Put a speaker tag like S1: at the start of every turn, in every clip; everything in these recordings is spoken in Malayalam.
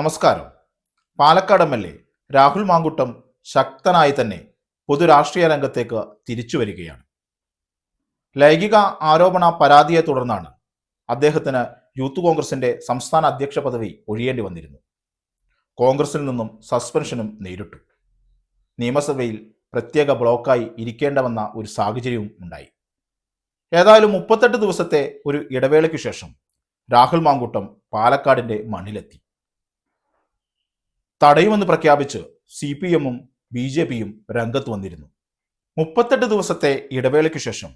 S1: നമസ്കാരം. Palakkad M L A Rahul Mankoottam ശക്തനായി തന്നെ പൊതുരാഷ്ട്രീയ രംഗത്തേക്ക് തിരിച്ചു വരികയാണ്. ലൈംഗിക ആരോപണ പരാതിയെ തുടർന്നാണ് അദ്ദേഹത്തിന് യൂത്ത് കോൺഗ്രസിന്റെ സംസ്ഥാന അധ്യക്ഷ പദവി ഒഴിയേണ്ടി വന്നിരുന്നു. കോൺഗ്രസിൽ നിന്നും സസ്പെൻഷനും നേരിട്ടു. നിയമസഭയിൽ പ്രത്യേക ബ്ലോക്കായി ഇരിക്കേണ്ട വന്ന ഒരു സാഹചര്യവും ഉണ്ടായി. ഏതായാലും മുപ്പത്തെട്ട് ദിവസത്തെ ഒരു ഇടവേളയ്ക്കു ശേഷം രാഹുൽ മാങ്കൂട്ടം പാലക്കാടിന്റെ മണ്ണിലെത്തി. തടയുമെന്ന് പ്രഖ്യാപിച്ച് സി പി എമ്മും ബി ജെ പിയും രംഗത്ത് വന്നിരുന്നു. മുപ്പത്തെട്ട് ദിവസത്തെ ഇടവേളയ്ക്ക് ശേഷം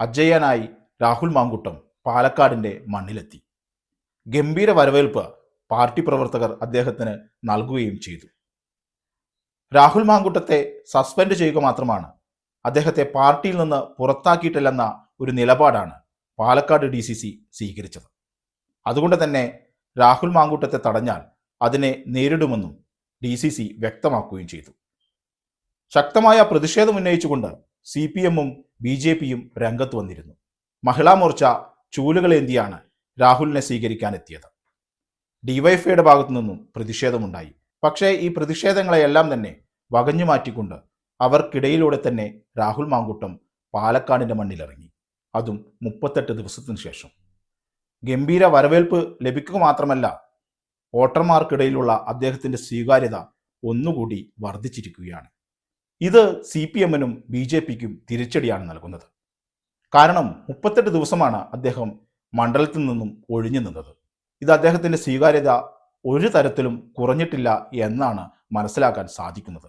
S1: അജയ്യനായി രാഹുൽ മാങ്കുട്ടം പാലക്കാടിന്റെ മണ്ണിലെത്തി. ഗംഭീര വരവേൽപ്പ് പാർട്ടി പ്രവർത്തകർ അദ്ദേഹത്തിന് നൽകുകയും ചെയ്തു. രാഹുൽ മാങ്കുട്ടത്തെ സസ്പെൻഡ് ചെയ്യുക മാത്രമാണ് അദ്ദേഹത്തെ പാർട്ടിയിൽ നിന്ന് പുറത്താക്കിയിട്ടില്ലെന്ന ഒരു നിലപാടാണ് പാലക്കാട് ഡി സ്വീകരിച്ചത്. അതുകൊണ്ട് തന്നെ രാഹുൽ മാങ്കൂട്ടത്തെ തടഞ്ഞാൽ അതിനെ നേരിടുമെന്നും ഡി സി സി വ്യക്തമാക്കുകയും ചെയ്തു. ശക്തമായ പ്രതിഷേധം ഉന്നയിച്ചുകൊണ്ട് സി പി എമ്മും ബി ജെ പിയും രംഗത്ത് വന്നിരുന്നു. മഹിളാ മോർച്ച ചൂലുകളേന്തിയാണ് രാഹുലിനെ സ്വീകരിക്കാനെത്തിയത്. ഡിവൈഫൈയുടെ ഭാഗത്തു നിന്നും പ്രതിഷേധമുണ്ടായി. പക്ഷേ ഈ പ്രതിഷേധങ്ങളെയെല്ലാം തന്നെ വകഞ്ഞു മാറ്റിക്കൊണ്ട് അവർക്കിടയിലൂടെ തന്നെ രാഹുൽ മാങ്കുട്ടം പാലക്കാടിന്റെ മണ്ണിലിറങ്ങി. അതും മുപ്പത്തെട്ട് ദിവസത്തിനു ശേഷം. ഗംഭീര വരവേൽപ്പ് ലഭിക്കുക മാത്രമല്ല വോട്ടർമാർക്കിടയിലുള്ള അദ്ദേഹത്തിന്റെ സ്വീകാര്യത ഒന്നുകൂടി വർദ്ധിച്ചിരിക്കുകയാണ്. ഇത് സി പി എമ്മിനും ബി ജെ പിക്കും തിരിച്ചടിയാണ് നൽകുന്നത്. കാരണം മുപ്പത്തെട്ട് ദിവസമാണ് അദ്ദേഹം മണ്ഡലത്തിൽ നിന്നും ഒഴിഞ്ഞു നിന്നത്. ഇത് അദ്ദേഹത്തിന്റെ സ്വീകാര്യത ഒരു തരത്തിലും കുറഞ്ഞിട്ടില്ല എന്നാണ് മനസ്സിലാക്കാൻ സാധിക്കുന്നത്.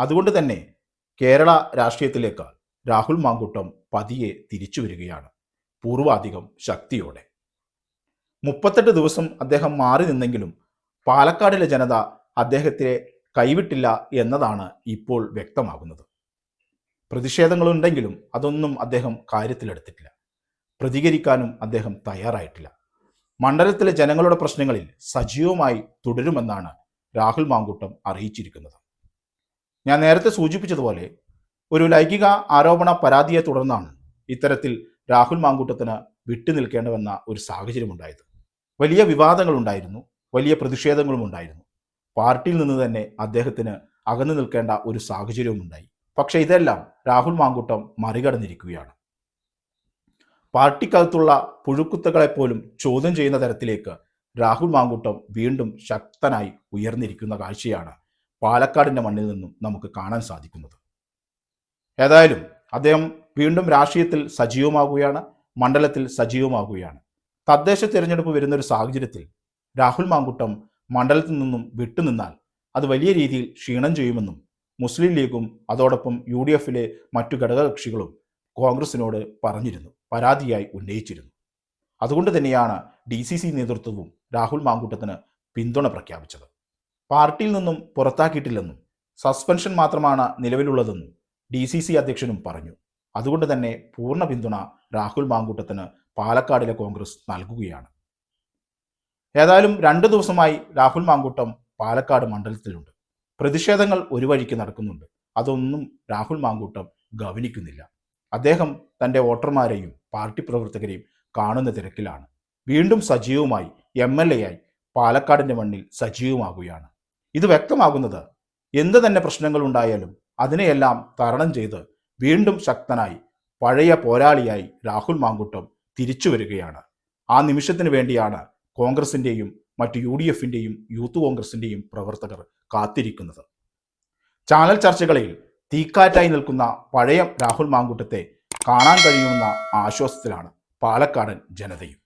S1: അതുകൊണ്ട് തന്നെ കേരള രാഷ്ട്രീയത്തിലേക്ക് രാഹുൽ മാങ്കുട്ടം പതിയെ തിരിച്ചു വരികയാണ്. പൂർവാധികം ശക്തിയോടെ. മുപ്പത്തെട്ട് ദിവസം അദ്ദേഹം മാറി നിന്നെങ്കിലും പാലക്കാടിലെ ജനത അദ്ദേഹത്തെ കൈവിട്ടില്ല എന്നതാണ് ഇപ്പോൾ വ്യക്തമാകുന്നത്. പ്രതിഷേധങ്ങളുണ്ടെങ്കിലും അതൊന്നും അദ്ദേഹം കാര്യത്തിലെടുത്തിട്ടില്ല. പ്രതികരിക്കാനും അദ്ദേഹം തയ്യാറായിട്ടില്ല. മണ്ഡലത്തിലെ ജനങ്ങളുടെ പ്രശ്നങ്ങളിൽ സജീവമായി തുടരുമെന്നാണ് രാഹുൽ മാങ്കൂട്ടം അറിയിച്ചിരിക്കുന്നത്. ഞാൻ നേരത്തെ സൂചിപ്പിച്ചതുപോലെ ഒരു ലൈംഗിക ആരോപണ പരാതിയെ തുടർന്നാണ് ഇത്തരത്തിൽ രാഹുൽ മാങ്കൂട്ടത്തിന് വിട്ടുനിൽക്കേണ്ടവെന്ന ഒരു സാഹചര്യമുണ്ടായത്. വലിയ വിവാദങ്ങളുണ്ടായിരുന്നു വലിയ പ്രതിഷേധങ്ങളും ഉണ്ടായിരുന്നു. പാർട്ടിയിൽ നിന്ന് തന്നെ അദ്ദേഹത്തിന് അകന്നു നിൽക്കേണ്ട ഒരു സാഹചര്യവും ഉണ്ടായി. പക്ഷെ ഇതെല്ലാം രാഹുൽ മാങ്കൂട്ടം മറികടന്നിരിക്കുകയാണ്. പാർട്ടിക്കകത്തുള്ള പുഴുക്കുത്തുകളെപ്പോലും ചോദ്യം ചെയ്യുന്ന തരത്തിലേക്ക് രാഹുൽ മാങ്കൂട്ടം വീണ്ടും ശക്തനായി ഉയർന്നിരിക്കുന്ന കാഴ്ചയാണ് പാലക്കാടിന്റെ മണ്ണിൽ നിന്നും നമുക്ക് കാണാൻ സാധിക്കുന്നത്. ഏതായാലും അദ്ദേഹം വീണ്ടും രാഷ്ട്രീയത്തിൽ സജീവമാകുകയാണ് മണ്ഡലത്തിൽ സജീവമാകുകയാണ് തദ്ദേശ തിരഞ്ഞെടുപ്പ് വരുന്ന ഒരു സാഹചര്യത്തിൽ രാഹുൽ മാങ്കുട്ടം മണ്ഡലത്തിൽ നിന്നും വിട്ടുനിന്നാൽ അത് വലിയ രീതിയിൽ ക്ഷീണം ചെയ്യുമെന്നും മുസ്ലിം ലീഗും അതോടൊപ്പം യു ഡി എഫിലെ മറ്റു ഘടകകക്ഷികളും കോൺഗ്രസിനോട് പറഞ്ഞിരുന്നു പരാതിയായി ഉന്നയിച്ചിരുന്നു. അതുകൊണ്ട് തന്നെയാണ് ഡി സി സി നേതൃത്വവും രാഹുൽ മാങ്കൂട്ടത്തിന് പിന്തുണ പ്രഖ്യാപിച്ചത്. പാർട്ടിയിൽ നിന്നും പുറത്താക്കിയിട്ടില്ലെന്നും സസ്പെൻഷൻ മാത്രമാണ് നിലവിലുള്ളതെന്നും ഡി സി സി അധ്യക്ഷനും പറഞ്ഞു. അതുകൊണ്ട് തന്നെ പൂർണ പിന്തുണ രാഹുൽ മാങ്കൂട്ടത്തിന് പാലക്കാടിലെ കോൺഗ്രസ് നൽകുകയാണ്. ഏതായാലും രണ്ടു ദിവസമായി രാഹുൽ മാങ്കൂട്ടം പാലക്കാട് മണ്ഡലത്തിലുണ്ട്. പ്രതിഷേധങ്ങൾ ഒരു വഴിക്ക് നടക്കുന്നുണ്ട്. അതൊന്നും രാഹുൽ മാങ്കൂട്ടം ഗവനിക്കുന്നില്ല. അദ്ദേഹം തന്റെ വോട്ടർമാരെയും പാർട്ടി പ്രവർത്തകരെയും കാണുന്ന തിരക്കിലാണ്. വീണ്ടും സജീവമായി എം എൽ എ ആയി പാലക്കാടിന്റെ മണ്ണിൽ സജീവമാകുകയാണ്. ഇത് വ്യക്തമാകുന്നത് എന്ത് തന്നെ പ്രശ്നങ്ങൾ ഉണ്ടായാലും അതിനെയെല്ലാം തരണം ചെയ്ത് വീണ്ടും ശക്തനായി പഴയ പോരാളിയായി രാഹുൽ മാങ്കുട്ടം തിരിച്ചു വരികയാണ്. ആ നിമിഷത്തിന് വേണ്ടിയാണ് കോൺഗ്രസിന്റെയും മറ്റ് യു ഡി എഫിന്റെയും യൂത്ത് കോൺഗ്രസിന്റെയും പ്രവർത്തകർ കാത്തിരിക്കുന്നത്. ചാനൽ ചർച്ചകളിൽ തീക്കാറ്റായി നിൽക്കുന്ന പഴയ രാഹുൽ മാങ്കുട്ടത്തെ കാണാൻ കഴിയുമെന്ന ആശ്വാസത്തിലാണ് പാലക്കാടൻ ജനതയും.